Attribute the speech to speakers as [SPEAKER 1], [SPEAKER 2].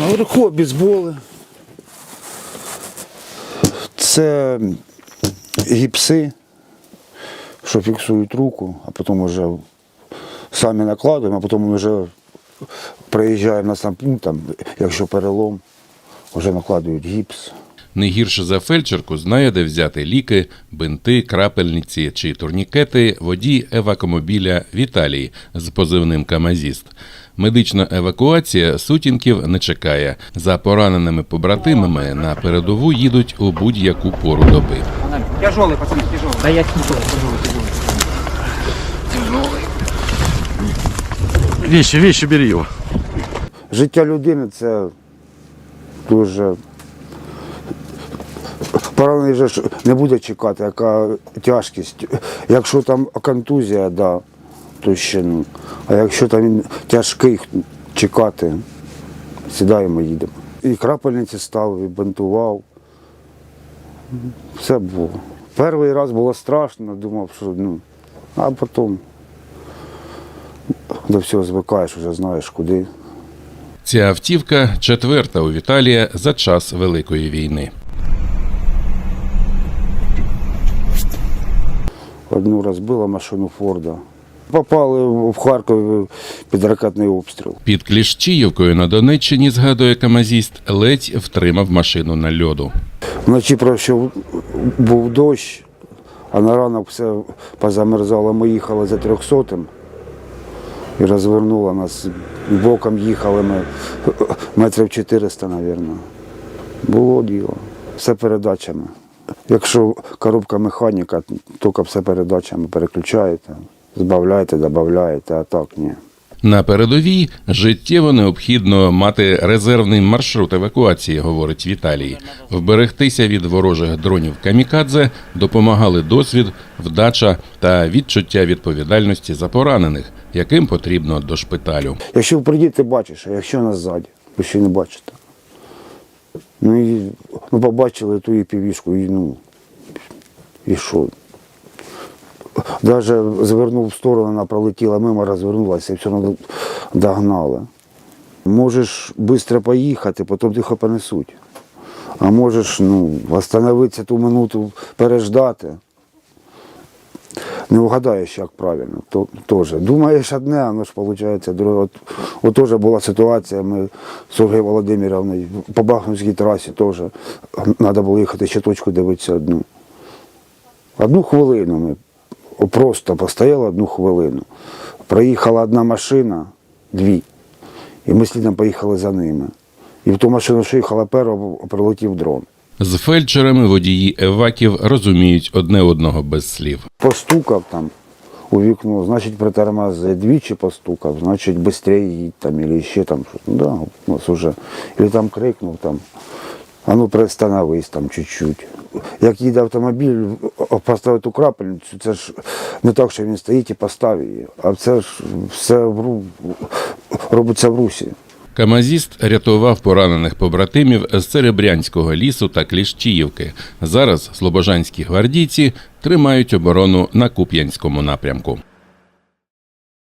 [SPEAKER 1] Наверху бейсболи. Це гіпси, що фіксують руку, а потім вже самі накладуємо, а потім вже приїжджаємо на сам пункт, там, якщо перелом, вже накладують гіпс
[SPEAKER 2] Не гірше за фельдшерку знає, де взяти ліки, бинти, крапельниці чи турнікети водій евакомобіля Віталій з позивним Камазіст. Медична евакуація сутінків не чекає. За пораненими побратимами на передову їдуть у будь-яку пору доби.
[SPEAKER 3] Тяжелый, пацаны, тяжелый.
[SPEAKER 4] Да я тяжелый, тяжелый, тяжелый.
[SPEAKER 5] Вещи, вещи бери его.
[SPEAKER 1] Життя людини це дуже. Поранений же не буде чекати, яка тяжкість. Якщо там контузія, да, то ще ну. А якщо там тяжкий, чекати, сідаємо, їдемо. І крапельниці ставив, і бинтував. Все було. Перший раз було страшно, думав, що ну, а потім до всього звикаєш, вже знаєш куди.
[SPEAKER 2] Ця автівка четверта у Віталія за час Великої війни.
[SPEAKER 1] Одну розбила машину Форда. Попали в Харків під ракетний обстріл.
[SPEAKER 2] Під Кліщіївкою на Донеччині, згадує Камазіст, ледь втримав машину на льоду.
[SPEAKER 1] Вночі пройшов був дощ, а на ранок все позамерзало. Ми їхали за трьохсотим і розвернуло нас. Боком їхали ми метрів 400, мабуть. Було діло. Все передачами. Якщо коробка механіка, тільки все передачами переключаєте, збавляєте, додаєте, а так ні.
[SPEAKER 2] На передовій життєво необхідно мати резервний маршрут евакуації, говорить Віталій. Вберегтися від ворожих дронів камікадзе допомагали досвід, вдача та відчуття відповідальності за поранених, яким потрібно до шпиталю.
[SPEAKER 1] Якщо впереді, ти бачиш, а якщо назаді, ви ще не бачите. Ну і ми побачили ту півішку, і ну, і що? Навіть звернув в сторону, вона пролетіла мимо, розвернулася і все одно догнала. Можеш швидко поїхати, потім тихо понесуть. А можеш ну, остановитися ту минуту, переждати. Не вгадаєш, як правильно. То, теж. Думаєш одне, а воно ж виходить друге. От, от теж була ситуація, ми з Сергією Володимировною по Бахмутській трасі теж треба було їхати ще точку дивитися одну. Одну хвилину ми просто постояли одну хвилину. Проїхала одна машина, дві, і ми слідом поїхали за ними. І в ту машину, що їхала перша, прилетів дрон.
[SPEAKER 2] З фельдшерами водії еваків розуміють одне одного без слів.
[SPEAKER 1] Постукав там у вікно, значить притормози, двічі постукав, значить швидше їдь там, або ще там щось. Ну, да, у нас уже. Или там крикнув там, а ну приостановись там чуть-чуть. Як їде автомобіль, поставити ту крапельницю, це ж не так, що він стоїть і поставив її, а це ж все в ру... робиться в русі.
[SPEAKER 2] Камазіст рятував поранених побратимів з Серебрянського лісу та Кліщіївки. Зараз слобожанські гвардійці тримають оборону на Куп'янському напрямку.